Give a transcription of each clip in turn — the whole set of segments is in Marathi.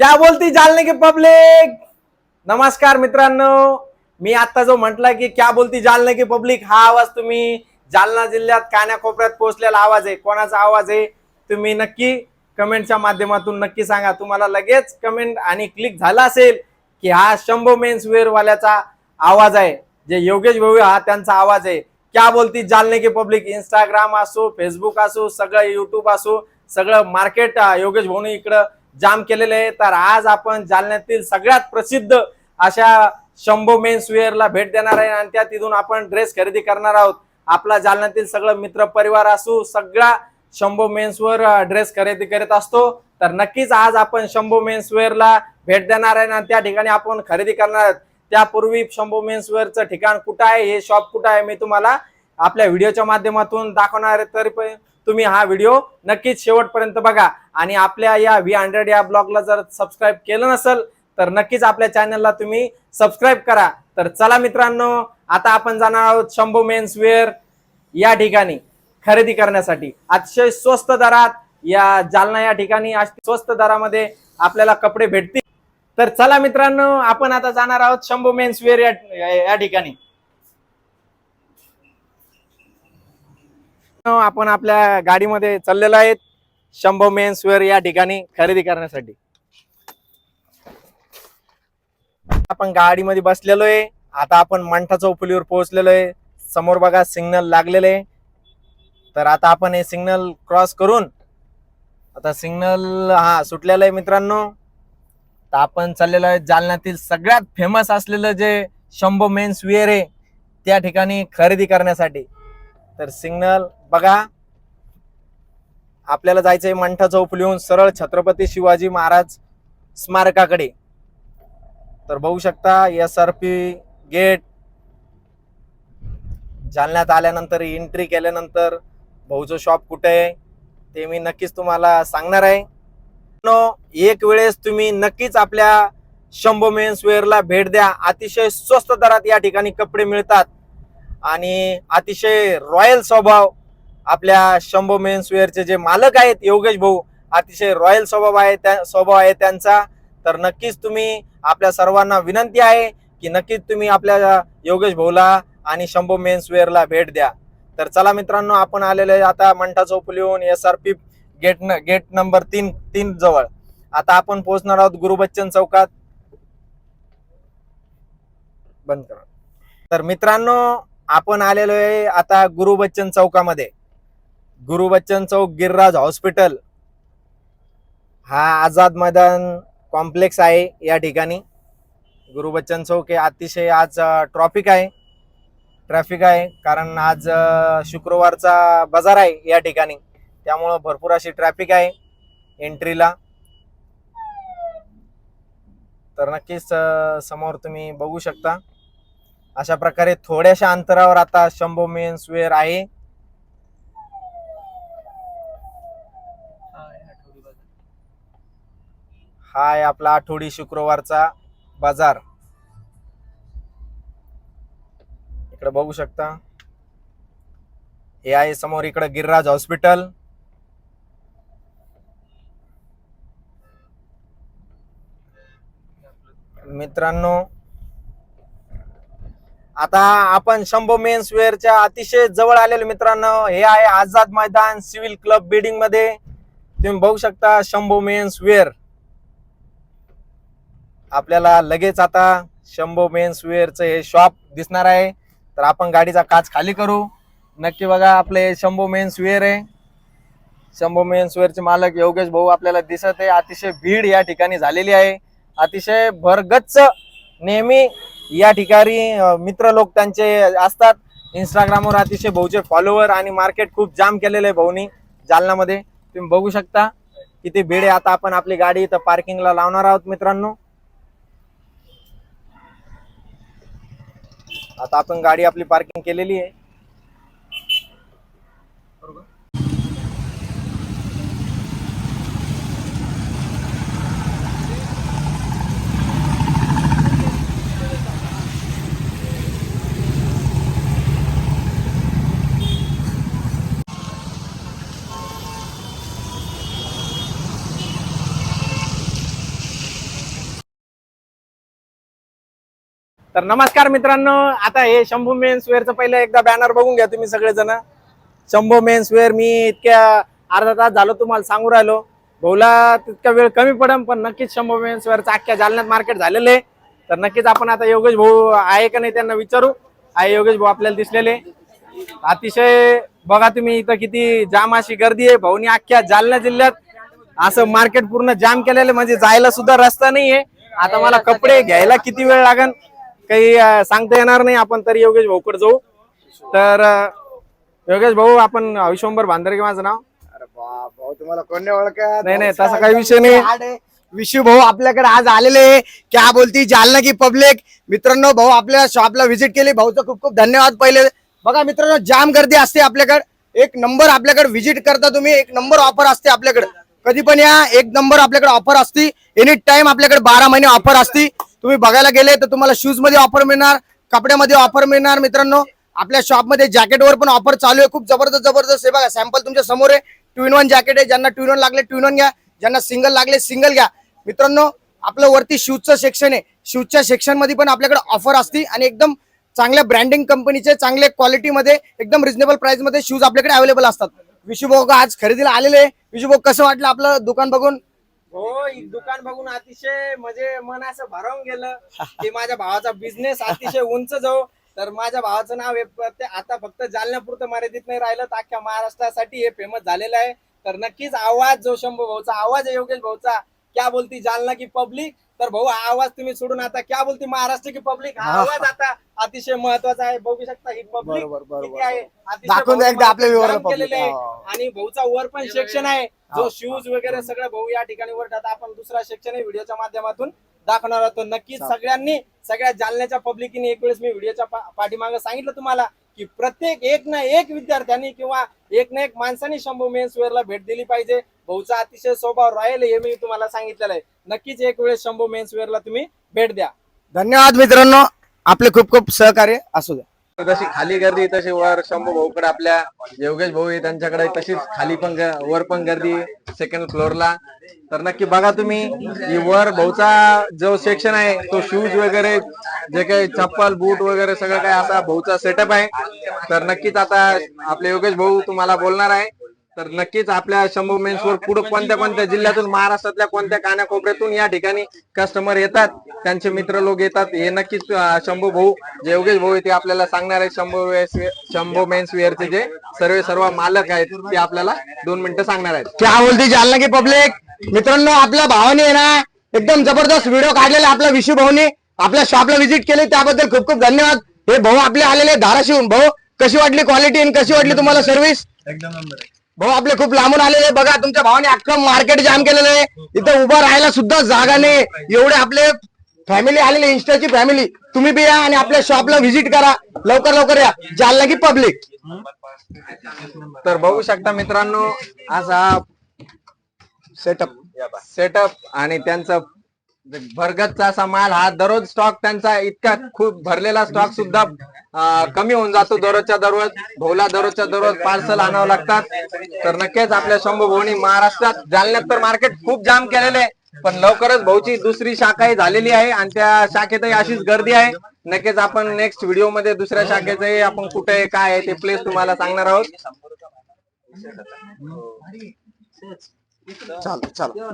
क्या बोलती जालने की पब्लिक नमस्कार मित्रांनो मी आता जो म्हटला की क्या बोलती जालने की पब्लिक हा आवाज तुम्ही जालना जिल्ह्यात कानाकोपऱ्यात पोहोचलेला आवाज आहे. कोणाचा आवाज आहे? तुम्ही नक्की कमेंटच्या माध्यमातून नक्की सांगा. तुम्हाला लगेच कमेंट आणि क्लिक झाला असेल की हा शंभो मेन्स वेअरवाल्याचा आवाज आहे. जे योगेश भाऊ हा त्यांचा आवाज आहे. क्या बोलती जालने की पब्लिक इंस्टाग्राम असो फेसबुक असो सगळं युट्यूब असो सगळं मार्केट योगेश भाऊनी इकडं जाम केलेले आहे. तर आज आपण जालन्यातील सगळ्यात प्रसिद्ध अशा शंभो मेन्स वेअरला भेट देणार आहे. आणि त्या तिथून आपण ड्रेस खरेदी करणार आहोत. आपला जालन्यातील सगळं मित्र परिवार असू सगळा शंभो मेन्स वर ड्रेस खरेदी करत असतो. तर नक्कीच आज आपण शंभो मेन्स वेअरला भेट देणार आहे. आणि त्या ठिकाणी आपण खरेदी करणार आहोत. त्यापूर्वी शंभो मेन्स वेअरचं ठिकाण कुठं आहे? हे शॉप कुठं आहे? मी तुम्हाला आपल्या व्हिडिओच्या माध्यमातून दाखवणार आहे. तरी पण तुम्ही हा व्हिडिओ नक्कीच शेवटपर्यंत बघा. आणि आपल्या या व्ही हंड्रेड या ब्लॉगला जर सबस्क्राईब केलं नसेल तर नक्कीच आपल्या चॅनलला तुम्ही सबस्क्राईब करा. तर चला मित्रांनो आता आपण जाणार आहोत शंभू मेन्स वेअर या ठिकाणी खरेदी करण्यासाठी. अतिशय स्वस्त दरात या जालना या ठिकाणी स्वस्त दरामध्ये आपल्याला कपडे भेटतील. तर चला मित्रांनो आपण आता जाणार आहोत शंभू मेन्स वेअर या ठिकाणी. आपण आपल्या गाडीमध्ये चाललेलो आहेत शंभो मेन्स वेअर या ठिकाणी खरेदी करण्यासाठी. आपण गाडीमध्ये बसलेलो आहे. आता आपण मंठा चौफुलीवर पोहोचलेलो आहे. समोर बघा सिग्नल लागलेले आहे. तर आता आपण हे सिग्नल क्रॉस करून आता सिग्नल हा सुटलेलं आहे मित्रांनो. तर आपण चाललेलो आहे जालन्यातील सगळ्यात फेमस असलेलं जे शंभो मेन्स वेअर आहे त्या ठिकाणी खरेदी करण्यासाठी. तर सिग्नल बघा. आपल्याला जायचंय मंठा चौफुलीहून सरळ छत्रपती शिवाजी महाराज स्मारकाकडे. तर बघू शकता एस आर पी गेट. जालन्यात आल्यानंतर एंट्री केल्यानंतर भाऊचं शॉप कुठे आहे? ते मी नक्कीच तुम्हाला सांगणार आहे. नो, एक वेळेस तुम्ही नक्कीच आपल्या शंभो मेन्स वेअरला भेट द्या. अतिशय स्वस्त दरात या ठिकाणी कपडे मिळतात. आणि अतिशय रॉयल स्वभाव. आपल्या शंभो मेन्सवेअरचे जे मालक आहेत योगेश भाऊ अतिशय रॉयल स्वभाव आहे त्या स्वभाव आहे त्यांचा. तर नक्कीच तुम्ही आपल्या सर्वांना विनंती आहे की नक्कीच तुम्ही आपल्या योगेश भाऊला आणि शंभो मेन्सवेअरला भेट द्या. तर चला मित्रांनो आपण आलेलो आता मंठा चौफुलीहून एस आर पी गेट न गेट नंबर तीन तीन जवळ. आता आपण पोहोचणार आहोत गुरु बच्चन चौकात. बंद करा. तर मित्रांनो आपण आलेलो आहे आता गुरु बच्चन चौकामध्ये. गुरु बच्चन चौक गिरराज हॉस्पिटल हा आझाद मैदान कॉम्प्लेक्स आहे या ठिकाणी. गुरु बच्चन चौक हे अतिशय आज ट्रॉफिक आहे. ट्रॅफिक आहे कारण आज शुक्रवारचा बाजार आहे या ठिकाणी. त्यामुळं भरपूर अशी ट्रॅफिक आहे एंट्रीला तर नक्कीच समोर तुम्ही बघू शकता. अशा प्रकारे थोड्याशा अंतरावर आता शंभो मेन्स वेअर आहे. हा आहे आपला आठवडी शुक्रवारचा बाजार. इकडे बघू शकता. हे आहे समोर इकडे गिरिराज हॉस्पिटल. मित्रांनो आता आपण शंभो मेन्स वेअरच्या अतिशय जवळ आलेले मित्रांनो. हे आहे आझाद मैदान सिव्हिल क्लब बिल्डिंगमध्ये तुम्ही बघू शकता शंभो मेन्स वेअर. आपल्याला लगेच आता शंभो मेन्स वेअरचं हे शॉप दिसणार आहे. तर आपण गाडीचा काच खाली करू. नक्की बघा आपले शंभो मेन्स वेअर आहे. शंभो मेन्स वेअरचे मालक योगेश भाऊ आपल्याला दिसत आहे. अतिशय भीड या ठिकाणी झालेली आहे. अतिशय भरगच्च नेहमी या ठिकाणी मित्र लोक त्यांचे असतात. इंस्टाग्रामवर अतिशय भाऊचे फॉलोवर आणि मार्केट खूप जाम केलेलं आहे भाऊनी जालनामध्ये. तुम्ही बघू शकता किती भीड आहे. आता आपण आपली गाडी इथं पार्किंगला लावणार आहोत मित्रांनो. आता आपण गाडी आपली पार्किंग केलेली आहे. बरोबर. तर नमस्कार मित्रांनो आता हे शंभू मेन्स वेअरचं पहिलं एकदा बॅनर बघून घ्या तुम्ही सगळेजण. शंभू मेन्स वेअर मी इतक्या अर्धा तास झालो तुम्हाला सांगू राहिलो. भाऊला तितका वेळ कमी पडन पण नक्कीच शंभू मेन्स वेअरचं अख्ख्या जालन्यात मार्केट झालेलं आहे. तर नक्कीच आपण आता योगेश भाऊ आहे का नाही त्यांना विचारू. आहे योगेश भाऊ आपल्याला दिसलेले. अतिशय बघा तुम्ही इथं किती जाम अशी गर्दी आहे. भाऊनी अख्ख्या जालना जिल्ह्यात असं मार्केट पूर्ण जाम केलेलं म्हणजे जायला सुद्धा रस्ता नाहीये. आता मला कपडे घ्यायला किती वेळ लागन? काही सांगता येणार नाही आपण तरी योगेश भाऊकडे जाऊ. तर योगेश भाऊ आपण विश्वंभर भांदरगे माझं नाव. अरे बाप भाऊ तुम्हाला कोण नाही ओळखत? नाही, नाही, तसा काही विषय नाही. विशू भाऊ आपल्याकडे आज आलेले. क्या बोलती जालना की पब्लिक मित्रांनो भाऊ आपल्या शॉपला व्हिजिट केली. भाऊचं खूप खूप धन्यवाद पहिले. बघा मित्रांनो जाम गर्दी असते आपल्याकडे. एक नंबर आपल्याकडे व्हिजिट करता तुम्ही. एक नंबर ऑफर असते आपल्याकडे. कधी पण या एक नंबर आपल्याकडे ऑफर असती. एनी टाइम आपल्याकडे बारा महिने ऑफर असती. तुम्ही बघायला गेले तर तुम्हाला शूजमध्ये ऑफर मिळणार कपड्यामध्ये ऑफर मिळणार मित्रांनो. आपल्या शॉपमध्ये जॅकेटवर पण ऑफर चालू आहे. खूप जबरदस्त जबरदस्त. हे बघा सॅम्पल तुमच्यासमोर आहे. टू इन वन जॅकेट आहे. ज्यांना टू इन वन लागले टू इन वन घ्या. ज्यांना सिंगल लागले सिंगल घ्या. मित्रांनो आपलं वरती शूजचं सेक्शन आहे. शूजच्या सेक्शनमध्ये पण आपल्याकडे ऑफर असते आणि एकदम चांगल्या ब्रँडिंग कंपनीचे चांगल्या क्वालिटीमध्ये एकदम रिजनेबल प्राइसमध्ये शूज आपल्याकडे अवेलेबल असतात. विशू आज खरेदीला आलेले आहे. विशू कसं वाटलं आपलं दुकान बघून? हो ही दुकान बघून अतिशय म्हणजे मन असं भरावून गेलं की माझ्या भावाचा बिझनेस अतिशय उंच जाऊ. तर माझ्या भावाचं नाव हे ते आता फक्त जालन्यापुरतं मर्यादित नाही राहिलं तर अख्ख्या महाराष्ट्रासाठी हे फेमस झालेलं आहे. तर नक्कीच आवाज जो शंभू भाऊचा आवाज आहे योगेश भाऊचा क्या बोलती जालना की पब्लिक तर भाऊ हा आवाज तुम्ही सोडून आता क्या बोलती महाराष्ट्र की पब्लिक हा. आवाज आता अतिशय महत्त्वाचा आहे बघू शकता ही पब्लिक बरोबर, बरोबर, किती आहे अतिशय दाखवून द्या भाऊने एकदा आपल्या केलेलं. आहे. आणि भाऊचा वर पण सेक्शन आहे. जो शूज वगैरे सगळं भाऊ या ठिकाणी वर टाकतात. आपण दुसरा सेक्शन आहे व्हिडिओच्या माध्यमातून दाखवणार आहोत नक्कीच चालेल. सगळ्यांनी सगळ्या जालन्याच्या पब्लिकने एक वेळेस मी व्हिडिओच्या पाठीमागे सांगितलं तुम्हाला की प्रत्येक एक ना एक विद्यार्थ्यांनी किंवा एक ना एक माणसाने शंभू मेन्स वेअरला भेट दिली पाहिजे भाऊचा अतिशय स्वभाव राहील हे मी तुम्हाला सांगितलेलं आहे. नक्कीच एक वेळेस शंभू मेन्स वेअरला तुम्ही भेट द्या. धन्यवाद मित्रांनो. आपले खूप खूप सहकार्य असू द्या. जशी खाली गर्दी तशी वर शंभू भाऊकडे आपल्या योगेश भाऊ आहे त्यांच्याकडे तशीच खाली पण ग- वर पण गर्दी सेकंड फ्लोअरला तर नक्की बघा तुम्ही ही वर भाऊचा जो सेक्शन आहे तो शूज वगैरे जे काही चप्पल बूट वगैरे सगळं काही असा भाऊचा सेटअप आहे. तर नक्कीच आता आपले योगेश भाऊ तुम्हाला बोलणार आहे. तर नक्कीच आपल्या शंभू मेन्सवर पुढे कोणत्या कोणत्या जिल्ह्यातून महाराष्ट्रातल्या कोणत्या कानाकोपऱ्यातून या ठिकाणी कस्टमर येतात त्यांचे मित्र लोक येतात हे नक्कीच शंभू भाऊ जे योगेश भाऊ ते आपल्याला सांगणार आहे शंभू शंभू मेन्स वेअरचे जे सर्व सर्व मालक आहेत ते आपल्याला दोन मिनिटं सांगणार आहेत. क्या बोलती जालना की पब्लिक मित्रांनो आपल्या भावाने आहे ना एकदम जबरदस्त व्हिडिओ काढलेला आपल्या विशू भाऊने. आपल्या शॉपला व्हिजिट केली त्याबद्दल खूप खूप धन्यवाद. हे भाऊ आपले आलेले धाराशिवून भाऊ कशी वाटली क्वालिटी आणि कशी वाटली तुम्हाला सर्व्हिस भाऊ आपले खूप लांबून आलेले बघा तुमच्या भावाने अख्खं मार्केट जाम केलेलं आहे. इथं उभं राहायला सुद्धा जागा नाही. एवढे आपले फॅमिली आलेले इंस्टाची फॅमिली तुम्ही बी या आणि आपल्या शॉपला व्हिजिट करा. लवकर लवकर या. जालना की पब्लिक तर बघू शकता मित्रांनो असा सेटअप सेटअप आणि त्यांचा भरगतचा असा माल हा दररोज स्टॉक त्यांचा इतका खूप भरलेला स्टॉक सुद्धा कमी होऊन जातो दररोजच्या दररोज. भाऊला दररोजच्या दररोज पार्सल आणावं लागतात. तर नक्कीच आपल्या शंभू भोवणी महाराष्ट्रात जालन्यात तर मार्केट खूप जाम केलेले आहे. पण लवकरच भाऊची दुसरी शाखाही झालेली आहे आणि त्या शाखेतही अशीच गर्दी आहे. नक्कीच आपण नेक्स्ट व्हिडिओमध्ये दुसऱ्या शाखेचंही आपण कुठे काय आहे ते प्लेस तुम्हाला सांगणार आहोत. चालू चालू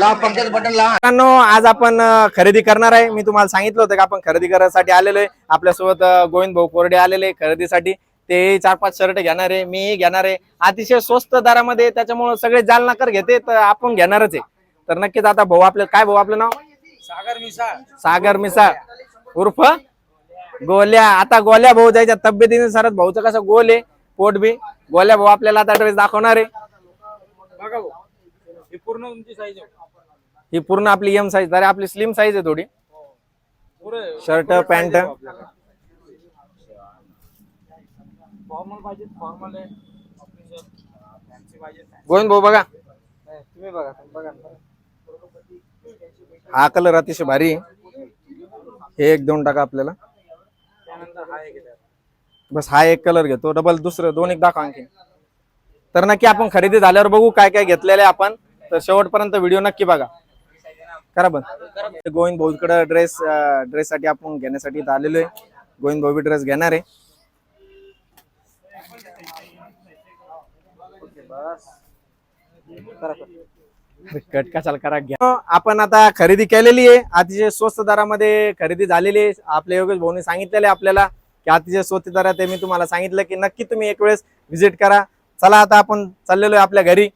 लाव पंकज बटन लावा मित्रांनो आज आपण खरेदी करणार आहे. मी तुम्हाला सांगितलं होतं की आपण खरेदी करण्यासाठी आलेलो आहे. आपल्यासोबत गोविंद भाऊ कोरडे आलेले खरेदीसाठी. ते चार पाच शर्ट घेणार आहे मी घेणार आहे. अतिशय स्वस्त दरामध्ये त्याच्यामुळे सगळे जालनाकर घेते तर आपण घेणारच आहे. तर नक्कीच आता भाऊ आपलं काय भाऊ आपलं नाव? सागर मिसाळ. सागर मिसाळ. उर्फ? गोल्या. आता गोल्या भाऊ जायच्या तब्येतीने सरत भाऊचं कसं गोल आहे. पोट बी. गोल्या भाऊ आपल्याला आता ड्रेस दाखवणार आहे. बघा भाऊ ही पूर्ण तुमची साईज आहे. ही पूर्ण आपली एम साईज तर आपली स्लिम साईज आहे थोडी. पुरे शर्ट पॅन्ट फॉर्मल पाहिजे फॉर्मल आहे. फॅन्सी पाहिजे गोविंद भाऊ बघा. तुम्ही बघा तुम्ही बघा ना. हा कलर अतिशय भारी आहे. हे एक देऊन टाका आपल्याला. त्यानंतर हा एक येतात बस हा एक कलर घेतो डबल दुसरं दोन एक दाखवा आणखी तर नक्की आपण खरेदी झाल्यावर बघू काय काय घेतलेलं आहे आपण. तर शेवटपर्यंत व्हिडिओ नक्की बघा. करा बंद. गोविंद भाऊकडे ड्रेस ड्रेस साठी आपण घेण्यासाठी आलेलो आहे. गोविंद भाऊ ड्रेस घेणार आहे. अरे कट कशाला करा? घ्या. आपण आता खरेदी केलेली आहे. अतिशय स्वस्त दरामध्ये खरेदी झालेली आहे. आपल्या योगेश भाऊनी सांगितलेले आपल्याला. की अतिशय स्वस्त दरात आहे. मी तुम्हाला सांगितलं की नक्की तुम्ही एक वेळेस व्हिजिट करा. चला आता आपण चाललेलो आहे आपल्या घरी.